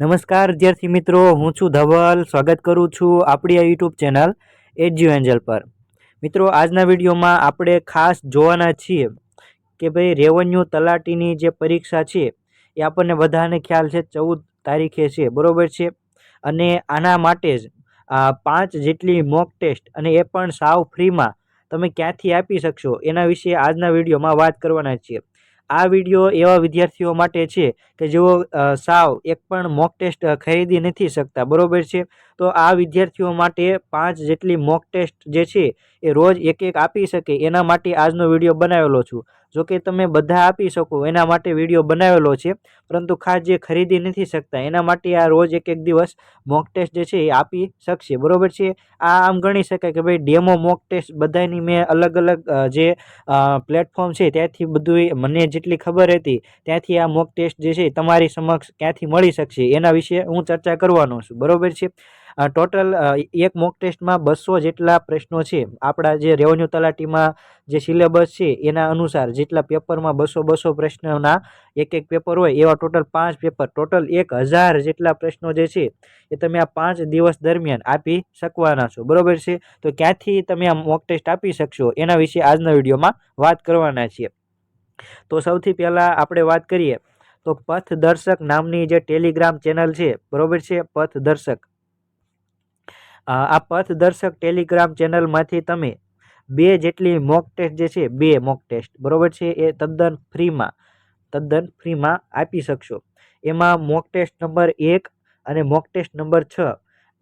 નમસ્કાર વિદ્યાર્થી મિત્રો, હું છું ધવલ. સ્વાગત કરું છું આપણી આ યુટ્યુબ ચેનલ એજ્યુ એન્જલ પર. મિત્રો, આજના વિડીયોમાં આપણે ખાસ જોવાના છીએ કે ભાઈ રેવન્યુ તલાટીની જે પરીક્ષા છે, એ આપણને બધાને ખ્યાલ છે, ચૌદ તારીખે છે, બરોબર છે? અને આના માટે જ પાંચ જેટલી મોક ટેસ્ટ અને એ પણ સાવ ફ્રીમાં તમે ક્યાંથી આપી શકશો એના વિશે આજના વિડીયોમાં વાત કરવાના છીએ. આ વીડિયો એવા વિદ્યાર્થીઓ માટે છે કે જેઓ સાવ એક પણ મોક ટેસ્ટ ખરીદી નથી શકતા. બરાબર છે? તો આ વિદ્યાર્થીઓ માટે પાંચ જેટલી મોક ટેસ્ટ જે છે, એ રોજ એક એક આપી શકે. એના માટે આજનો વીડિયો બનાવેલો છું. જો કે તમે બધા આપી શકો, એના માટે વીડિયો બનાવેલો છે, પરંતુ ખાસ જે ખરીદી નથી શકતા, એના માટે આ રોજ એક એક દિવસ મોક ટેસ્ટ જે છે, એ આપી શકશે. બરોબર છે? આ આમ ગણી શકાય કે ભાઈ ડેમો મોક ટેસ્ટ બધાની મેં અલગ અલગ જે પ્લેટફોર્મ છે, ત્યાંથી બધું મને જેટલી ખબર હતી, ત્યાંથી આ મોક ટેસ્ટ જે છે તમારી સમક્ષ ક્યાંથી મળી શકશે, એના વિશે હું ચર્ચા કરવાનો છું. બરોબર છે? ટોટલ એક મોક ટેસ્ટમાં બસો જેટલા પ્રશ્નો છે. આપણા જે રેવન્યુ તલાટીમાં જે સિલેબસ છે, એના અનુસાર જેટલા પેપરમાં બસો બસો પ્રશ્નોના એક એક પેપર હોય, એવા ટોટલ પાંચ પેપર ટોટલ એક હજાર જેટલા પ્રશ્નો જે છે, એ તમે આ પાંચ દિવસ દરમિયાન આપી શકવાના છો. બરાબર છે? તો ક્યાંથી તમે આ મોક ટેસ્ટ આપી શકશો? એના વિશે આજના વિડીયોમાં વાત કરવાના છીએ. તો સૌથી પહેલાં આપણે વાત કરીએ. તો પથદર્શક નામની જે ટેલિગ્રામ ચેનલ છે, બરાબર છે? પથદર્શક. આ પથદર્શક ટેલિગ્રામ ચેનલમાંથી તમે બે જેટલી મોક ટેસ્ટ જે છે, બે મોક ટેસ્ટ બરોબર છે? એ તદ્દન ફ્રીમાં તદ્દન ફ્રીમાં આપી શકશો. એમાં મોક ટેસ્ટ નંબર એક અને મોક ટેસ્ટ નંબર છ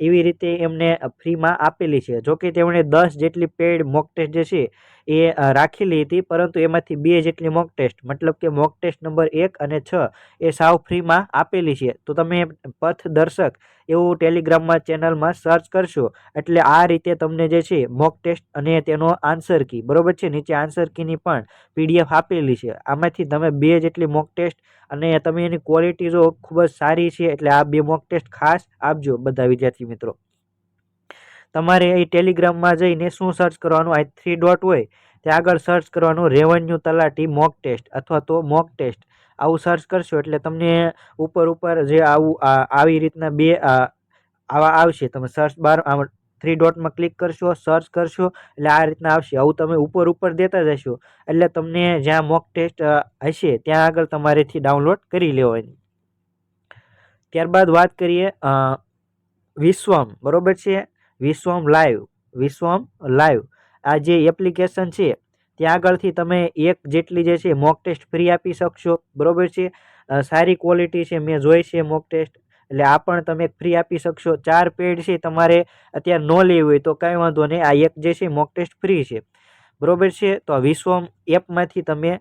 એવી રીતે એમને ફ્રીમાં આપેલી છે. જોકે તેમણે દસ જેટલી પેઈડ મોક ટેસ્ટ જે છે એ રાખેલી હતી, પરંતુ એમાંથી બે જેટલી મોક ટેસ્ટ, મતલબ કે મોક ટેસ્ટ નંબર એક અને છ, એ સાવ ફ્રીમાં આપેલી છે. તો તમે પથદર્શક એવું ટેલિગ્રામમાં ચેનલમાં સર્ચ કરશો, એટલે આ રીતે તમને જે છે મોક ટેસ્ટ અને તેનો આન્સર કી, બરોબર છે? નીચે આન્સર કીની પણ પીડીએફ આપેલી છે. આમાંથી તમે બે જેટલી મોક ટેસ્ટ અને તમે એની ક્વોલિટી જો ખૂબ જ સારી છે, એટલે આ બે મોક ટેસ્ટ ખાસ આપજો બધા વિદ્યાર્થી મિત્રો. તમારે એ ટેલિગ્રામમાં જઈને શું સર્ચ કરવાનું? આ થ્રી ડોટ હોય, ત્યાં આગળ સર્ચ કરવાનું રેવન્યુ તલાટી મોક ટેસ્ટ અથવા તો મોક ટેસ્ટ આવું સર્ચ કરશો એટલે તમને ઉપર ઉપર જે આવું આવી રીતના બે આવા આવશે. તમે સર્ચ બાર આમ થ્રી ડોટમાં ક્લિક કરશો સર્ચ કરશો, એટલે આ રીતના આવશે. આવું તમે ઉપર ઉપર દેતા જશો, એટલે તમને જ્યાં મોક ટેસ્ટ હશે, ત્યાં આગળ તમારેથી ડાઉનલોડ કરી લેવાની. ત્યારબાદ વાત કરીએ વિશ્વમ, બરોબર છે? Vishwam live Vishwam live. આ જે એપ્લિકેશન છે, ત્યાં આગળથી તમે એક જેટલી જે છે મોક ટેસ્ટ ફ્રી આપી શકશો, બરોબર છે? સારી ક્વોલિટી છે, મેં જોઈ છે મોક ટેસ્ટ એટલે આ પણ તમે ફ્રી આપી શકશો. ચાર પેડ છે, તમારે અત્યારે ન લેવી હોય તો કાંઈ વાંધો નહીં. આ એક જે છે મોક ટેસ્ટ ફ્રી છે. બરોબર છે? તો વિશ્વમ એપમાંથી તમે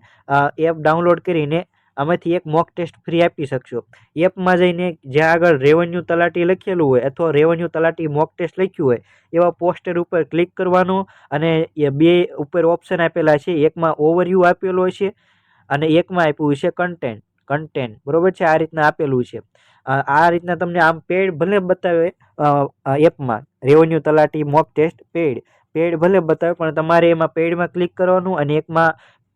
એપ ડાઉનલોડ કરીને આમાંથી એક મોક ટેસ્ટ ફ્રી આપી શકશો. એપમાં જઈને જ્યાં આગળ રેવન્યુ તલાટી લખેલું હોય અથવા રેવન્યુ તલાટી મોક ટેસ્ટ લખ્યું હોય, એવા પોસ્ટર ઉપર ક્લિક કરવાનું અને એ બે ઉપર ઓપ્શન આપેલા છે. એકમાં ઓવરવ્યૂ આપેલો છે અને એકમાં આપ્યું છે કન્ટેન્ટ કન્ટેન્ટ બરોબર છે? આ રીતના આપેલું છે. આ રીતના તમને આમ પેડ ભલે બતાવે એપમાં રેવન્યુ તલાટી મોક ટેસ્ટ પેડ પેડ ભલે બતાવે, પણ તમારે એમાં પેડમાં ક્લિક કરવાનું અને એકમાં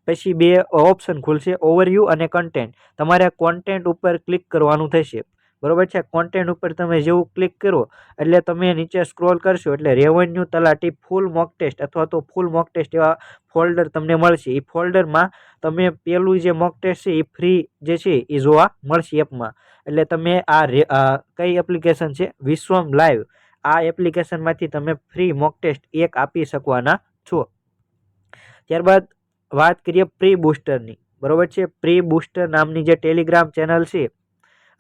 પછી બે ઓપ્શન ખુલશે ઓવરવ્યૂ અને કન્ટેન્ટ તમારે કોન્ટેન્ટ ઉપર ક્લિક કરવાનું થશે. બરોબર છે? કોન્ટેન્ટ ઉપર તમે જેવું ક્લિક કરો, એટલે તમે નીચે સ્ક્રોલ કરશો, એટલે રેવન્યુ તલાટી ફૂલ મોક ટેસ્ટ અથવા તો ફૂલ મોક ટેસ્ટ એવા ફોલ્ડર તમને મળશે. એ ફોલ્ડરમાં તમે પેલું જે મોક ટેસ્ટ છે એ ફ્રી જે છે એ જોવા મળશે એપમાં એટલે તમે આ કઈ એપ્લિકેશન છે? વિશ્વમ લાઈવ. આ એપ્લિકેશનમાંથી તમે ફ્રી મોક ટેસ્ટ એક આપી શકવાના છો. ત્યારબાદ વાત કરીએ પ્રી બુસ્ટરની બરોબર છે? પ્રી બુસ્ટર નામની જે ટેલિગ્રામ ચેનલ છે,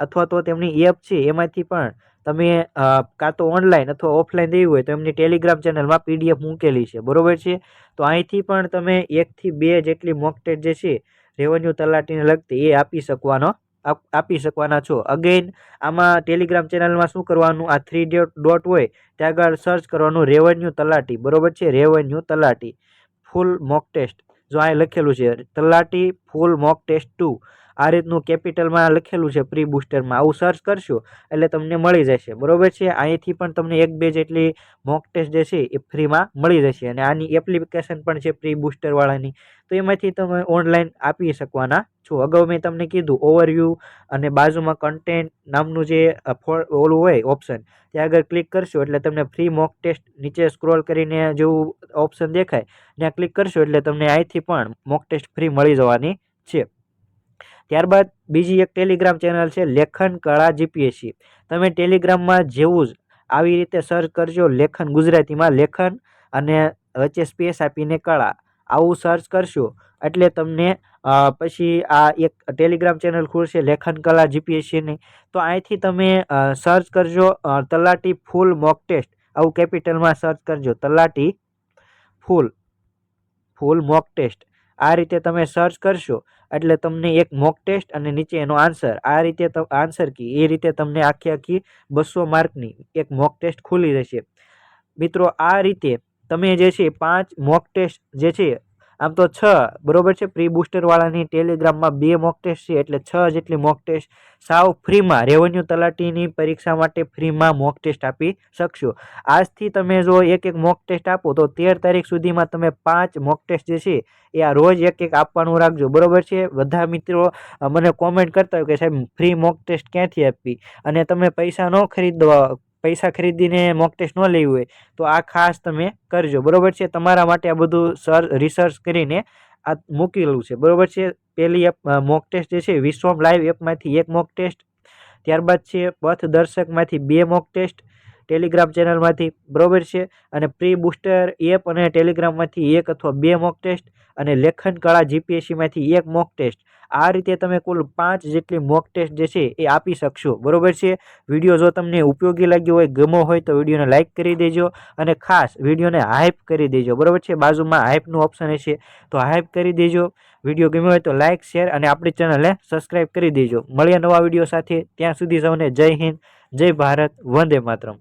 અથવા તો તેમની એપ છે, એમાંથી પણ તમે કાં તો ઓનલાઈન અથવા ઓફલાઈન દેવી હોય તો એમની ટેલિગ્રામ ચેનલમાં પીડીએફ મૂકેલી છે. બરોબર છે? તો અહીંથી પણ તમે એકથી બે જેટલી મોક જે છે રેવન્યુ તલાટીને લગતી એ આપી શકવાનો, આપ- શકવાના છો. અગેન આમાં ટેલિગ્રામ ચેનલમાં શું કરવાનું? આ થ્રી ડોટ હોય, ત્યાં આગળ સર્ચ કરવાનું રેવન્યુ તલાટી. બરોબર છે? રેવન્યુ તલાટી. ફૂલ મોક ટેસ્ટ જો આ લખેલું છે, તલાટી ફૂલ મોક ટેસ્ટ ટુ. આ રીતનું કેપિટલમાં લખેલું છે પ્રી બુસ્ટરમાં. આવું સર્ચ કરશો એટલે તમને મળી જશે. બરોબર છે? અહીંથી પણ તમને એક બે જેટલી મોક ટેસ્ટ જે છે એ ફ્રીમાં મળી જશે અને આની એપ્લિકેશન પણ છે પ્રી બુસ્ટરવાળાની તો એમાંથી તમે ઓનલાઈન આપી શકવાના છો. અગાઉ મેં તમને કીધું ઓવરવ્યૂ અને બાજુમાં કન્ટેન્ટ નામનું જે ઓલું હોય ઓપ્શન ત્યાં આગળ ક્લિક કરશો એટલે તમને ફ્રી મોક ટેસ્ટ નીચે સ્ક્રોલ કરીને જેવું ઓપ્શન દેખાય, ત્યાં ક્લિક કરશો એટલે તમને અહીંથી પણ મોક ટેસ્ટ ફ્રી મળી જવાની છે. ત્યારબાદ બીજી એક ટેલિગ્રામ ચેનલ છે, લેખન કળા જીપીએસસી તમે ટેલિગ્રામમાં જેવું જ આવી રીતે સર્ચ કરજો, લેખન ગુજરાતીમાં લેખન અને વચ્ચે સ્પેસ આપીને કળા. આવું સર્ચ કરશો, એટલે તમને પછી આ એક ટેલિગ્રામ ચેનલ ખુલશે, લેખન કલા જીપીએસસીની તો અહીંથી તમે સર્ચ કરજો તલાટી ફૂલ મોક ટેસ્ટ આવું કેપિટલમાં સર્ચ કરજો, તલાટી ફૂલ ફૂલ મોક ટેસ્ટ આ રીતે તમે સર્ચ કરશો, એટલે તમને એક મોક ટેસ્ટ અને નીચે એનો આન્સર આ રીતે આન્સર કી, એ રીતે તમને આખી આખી બસો માર્કની એક મોક ટેસ્ટ ખુલી રહેશે. મિત્રો, આ રીતે તમે જે છે, પાંચ મોક ટેસ્ટ જે છે, આમ તો છ, બરોબર છે? પ્રી બુસ્ટરવાળાની ટેલિગ્રામમાં બે મોક ટેસ્ટ છે, એટલે છ જેટલી મોક ટેસ્ટ સાવ ફ્રીમાં રેવન્યુ તલાટીની પરીક્ષા માટે ફ્રીમાં મોક ટેસ્ટ આપી શકશો. આજથી તમે જો એક એક મોક ટેસ્ટ આપો, તો તેર તારીખ સુધીમાં તમે પાંચ મોક ટેસ્ટ જે છે, એ આ રોજ એક એક આપવાનું રાખજો, બરોબર છે? બધા મિત્રો મને કોમેન્ટ કરતા હોય કે સાહેબ ફ્રી મોક ટેસ્ટ ક્યાંથી આપવી? અને તમે પૈસા ન ખરીદવા પૈસા ખરીદીને મોક ટેસ્ટ ન લેવી હોય, તો આ ખાસ તમે કરજો. બરોબર છે? તમારા માટે આ બધું સર રિસર્ચ કરીને આ મૂકેલું છે. બરાબર છે? પહેલી એપ મોક ટેસ્ટ જે છે, વિશ્વમ લાઈવ એપમાંથી એક મોક ટેસ્ટ ત્યારબાદ છે પથ દર્શકમાંથી બે મોક ટેસ્ટ ટેલિગ્રામ ચેનલમાંથી બરોબર છે અને પ્રી બુસ્ટર એપ અને ટેલિગ્રામમાંથી એક અથવા બે મોક ટેસ્ટ અને લેખન કળા જીપીએસસીમાંથી એક મોક ટેસ્ટ આ રીતે તમે કુલ પાંચ જેટલી મોક ટેસ્ટ જે છે એ આપી શકશો. બરોબર છે? વીડિયો જો તમને ઉપયોગી લાગ્યો હોય ગમો હોય તો વિડીયોને લાઇક કરી દેજો અને ખાસ વિડીયોને હાઇપ કરી દેજો. બરોબર છે? બાજુમાં હાઇપનું ઓપ્શન હશે તો હાઇપ કરી દેજો. વીડિયો ગમ્યો હોય તો લાઇક શેર અને આપણી ચેનલને સબસ્ક્રાઈબ કરી દેજો. મળીએ નવા વીડિયો સાથે. ત્યાં સુધી સૌને જય હિન્દ, જય ભારત, વંદે માતરમ.